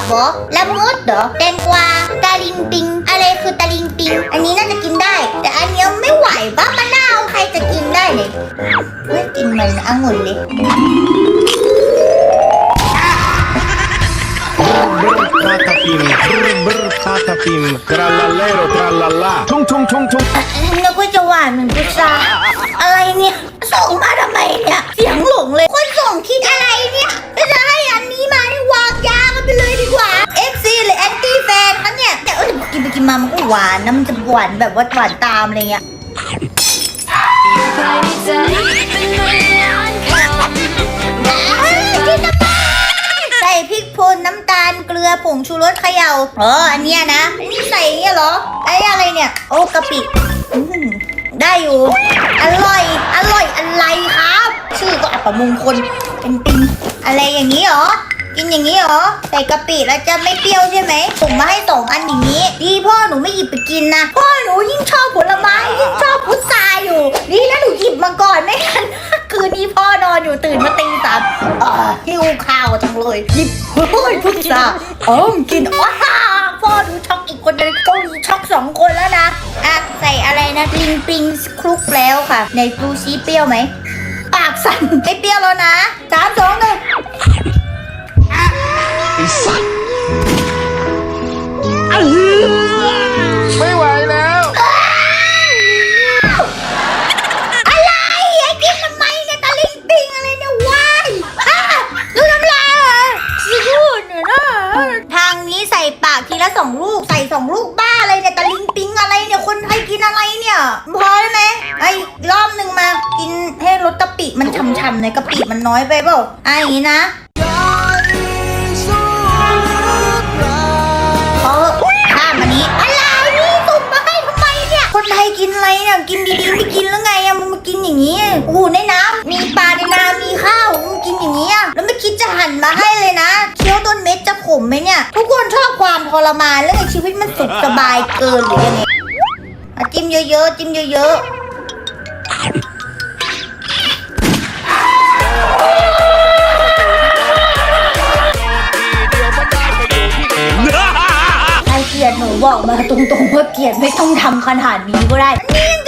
บเหรอละมุดเหรอแตงกวาตาลิงปิง อะไรคือตาลิงปิง อันนี้น่าจะกินได้ แต่อันเนี้ยไม่ไหวบ้ามะนาวใครจะกินได้เลยไม่กินมันองุ่นเลย Patapim, brr brr patapim, trallallero trallallà. Tung tung tung tung. นึกว่าจะหวานเหมือนพุทราอะไรเนี่ยส่งมา มามันก็หวานนะมันจะหวานแบบว่าหวานตามอะไรเงี้ยใส่พริกป่นน้ำตาลเกลือผงชูรสเขย่าอ๋ออันเนี้ยนะนนี้ใส่เนี่ยเหรอไอ้อะไรเนี่ย โอ้กะปิได้อยู่ อร่อย อร่อยอะไรครับ ชื่อก็อัปมงคลเป็นปิงอะไรอย่างนี้เหรอ กินอย่างนี้เหรอใส่กะปิแล้วจะไม่เปรี้ยวใช่ไหมผมมาให้สองอันอย่างนี้ ดีพ่อหนูไม่หยิบไปกินนะพ่อหนูยิ่งชอบผลไม้ยิ่งชอบพุทราอยู่ดีนะหนูหยิบมาก่อนไม่งั้นคืนนี้พ่อนอนอยู่ตื่นมาตีสามอ่าหิวข้าวจังเลยหยิบเฮ้ยพุทราอ๋อกินว้าพ่อหนูช็อกอีกคนนึงเกาหลีช็อกสองคนแล้วนะอะใส่อะไรนะลิงปิงคลุกแล้วค่ะ ในดูซีเปรี้ยวไหมปากสั่นไม่เปรี้ยวแล้วนะสามสองหนึ่ง นี้ใส่ปากทีละสองลูก ใส่สองลูกบ้าเลยเนี่ยตะลิงปิงอะไรเนี่ยคนไทยกินอะไรเนี่ยพอได้ไหมไอ้รอบหนึ่งมากินให้รสกะปิมันฉ่ำๆหน่อยกะปิมันน้อยไปเปล่าอะอย่างนี้นะพอข้ามอันนี้อะไรนี่สุ่มมาให้ทำไมเนี่ย คนไทยกินอะไรเนี่ยกินดีๆไม่กินแล้วไงอะมันมากินอย่างนี้โอ้โหในน้ำมีปลาในนามีข้าว ไหมเนี่ย ทุกคนชอบความทรมานแล้วไงชีวิตมันสุขสบายเกินหรือยังไงอะจิ้มเยอะๆจิ้มเยอะๆใครเกลียดหนูบอกมาตรงๆว่าเกลียดไม่ต้องทำขนาดนี้ก็ได้นนี้ยัง